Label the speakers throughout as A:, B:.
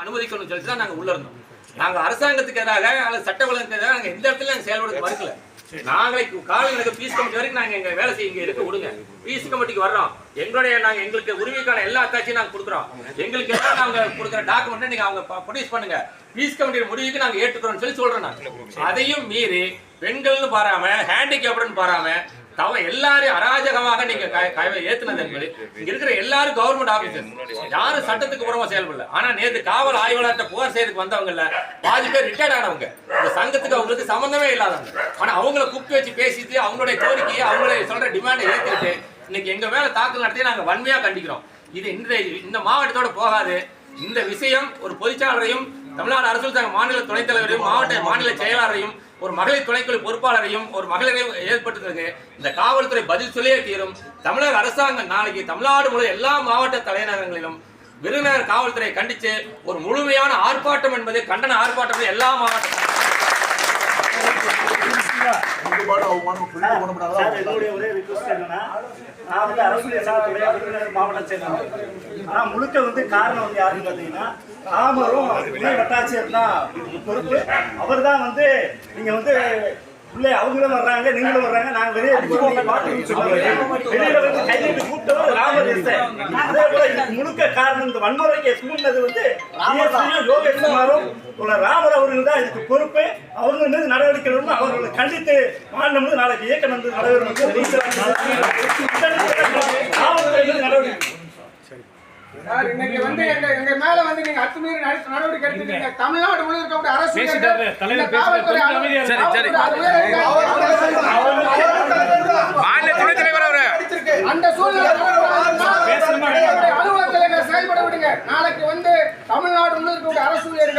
A: அனுமதிக்கணும்னு சொல்லிட்டு தான் நாங்கள் உள்ள இருந்தோம். நாங்கள் அரசாங்கத்துக்கு எதிராக அல்லது சட்ட ஒழுங்குக்கு எதிராக நாங்கள் எந்த இடத்துல செயல்பட மறுக்கல. நாங்களே காலை எனக்கு பீஸ் கமிட்டி வரைக்கும் நாங்கள் எங்கள் வேலை செய்ய இங்கே இருக்க விடுங்க. பீஸ் கமிட்டிக்கு வர்றோம். எங்களுடைய நாங்கள் எங்களுக்கு உரிமைக்கான எல்லா அத்தாட்சியும் நாங்கள் கொடுக்குறோம். எங்களுக்கு எல்லாம் நாங்கள் கொடுக்குற டாக்குமெண்ட்டை நீங்கள் அவங்க ப்ரொடியூஸ் பண்ணுங்க. பீஸ் கமிட்டியின் முடிவுக்கு நாங்கள் ஏற்றுக்கிறோம்னு சொல்லி சொல்கிறோம் நான். அதையும் மீறி பெண்கள்னு பாராம ஹேண்டிகேப்டுன்னு பாராம தவ எல்லாரையும் அராஜகமாக நீங்க க- ஏத்துனது என்பது இங்க இருக்கிற எல்லாரும் கவர்மெண்ட் ஆபீசர் யாரும் சட்டத்துக்கு புறமா செயல்படல. ஆனா நேற்று காவல் ஆய்வாளர்கிட்ட புகார் செய்யறதுக்கு வந்தவங்கல்ல பாதி பேர் ரிட்டையர்ட் ஆனவங்க. இந்த சங்கத்துக்கு அவங்களுக்கு சம்பந்தமே இல்லாதவங்க. ஆனா அவங்கள குப்பி வச்சு பேசிட்டு அவங்களுடைய கோரிக்கையை அவங்களுடைய சொல்ற டிமாண்டை ஏத்துக்கிட்டு இன்னைக்கு எங்க மேல தாக்கல் நடத்தி நாங்க வன்மையா கண்டிக்கிறோம். இது இன்றைய இந்த மாவட்டத்தோட போகாது. இந்த விஷயம் ஒரு பொதுச்சாளரையும் தமிழ்நாடு அரசு சங்க மாநில துணைத் தலைவரையும் மாவட்ட மாநில செயலாளரையும் ஒரு மகளிர் துணைக்குழு பொறுப்பாளரையும் ஒரு மகளிரையும் ஏற்பட்டுருக்கு இந்த காவல்துறை பதில் சொல்லியே தீரும். தமிழக அரசாங்கம் நாளைக்கு தமிழ்நாடு முழு எல்லா மாவட்ட தலைநகரங்களிலும் விருதுநகர் காவல்துறையை கண்டித்து ஒரு முழுமையான ஆர்ப்பாட்டம் என்பது கண்டன ஆர்ப்பாட்டம் எல்லா மாவட்ட
B: அவமானம் புரிந்து கொள்ளப்படாத
C: என்னுடைய ஒரே request என்னன்னா, நான் வந்து அரசியல் சங்கத்துடைய விருதுநகர் மாவட்ட செயலாளர். ஆனா முழுக்க வந்து காரணம் வந்து யாருன்னு பாத்தீங்கன்னா, ராமரும் துணை வட்டாட்சியர் தான் பொறுப்பு. அவர்தான் வந்து நீங்க வந்து உள்ளே அவங்களும் வர்றாங்க நீங்களும் வர்றாங்க நாங்க வெளியே. வெளியில வந்து கையெழுத்து கூப்பிட்டவர் ராமர். அதே போல இதுக்கு முழுக்க காரணம் இந்த வன்முறைக்கு தூண்டினது வந்து DSP-யும் யோகேஷ் குமாரும் உள்ள ராமர் அவர்கள் தான் இதுக்கு பொறுப்பு. அவங்க மீது நடவடிக்கை எடுக்கணும் அவர்களை கண்டித்து மாநிலம் வந்து நாளைக்கு இயக்கம் வந்து காவல்துறை நடவடிக்கை.
D: சார், இன்னைக்கு வந்து எங்க எங்க மேல வந்து நீங்க அத்துமீறி நட- நடவடிக்கை எடுத்துட்டீங்க தமிழ்நாடு முழுவதும் இருக்கக்கூடிய அரசு
E: பேசிட்டாரு, தலைவர் பேசிட்டாரு, கொஞ்சம் அமைதியா இருங்க.
D: சரி சரி
E: மாநில துணைத் தலைவர் அவரு
D: அந்த சூழ்நிலை அலுவலகத்தில் எங்களை செயல்பட விடுங்க நாளைக்கு வந்து தமிழ்நாடு முழுவதும் இருக்கக்கூடிய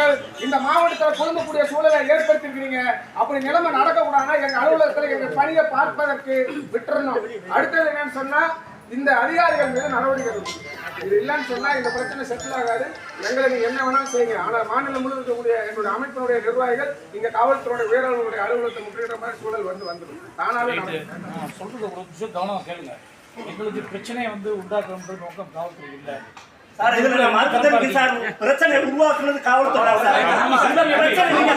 D: ஊழியர்கள் இந்த மாவட்டத்தில் குழும்பக்கூடிய சூழலை ஏற்படுத்திருக்கிறீங்க அப்படி நிலைமை நடக்கக்கூடாதுன்னா எங்க அலுவலகத்தில் எங்க பணியை பார்ப்பதற்கு விட்டுறணும். அடுத்தது என்னன்னு சொன்னா இந்த அதிகாரிகள் மீது நடவடிக்கை. இது இல்லைன்னு சொன்னா இந்த பிரச்சனை செட்டில் ஆகாது. எங்களை நீங்க என்ன வேணாலும் செய்யுங்க. ஆனால் மாநிலம் முழுவதும் இருக்கக்கூடிய என்னுடைய அமைப்பினுடைய நிர்வாகிகள் இங்க காவல்துறையுடைய உயரர்களுடைய அலுவலகத்தை முற்றுகிற மாதிரி சூழல் வந்து வந்துடும்.
E: நான் சொல்றது ஒரு நிமிஷம் கவனம் கேளுங்க. எங்களுக்கு பிரச்சனையை வந்து உண்டாக்குற நோக்கம் காவல்துறை இல்லை.
C: சார் இதுல சார் பிரச்சனை உருவாக்குனது காவல்துறை சார் இந்த பிரச்சனை நீங்க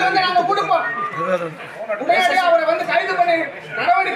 C: வந்து நாங்க கொடுப்போம்.
D: உடனடியாக அவரை வந்து கைது பண்ணி நடவடிக்கை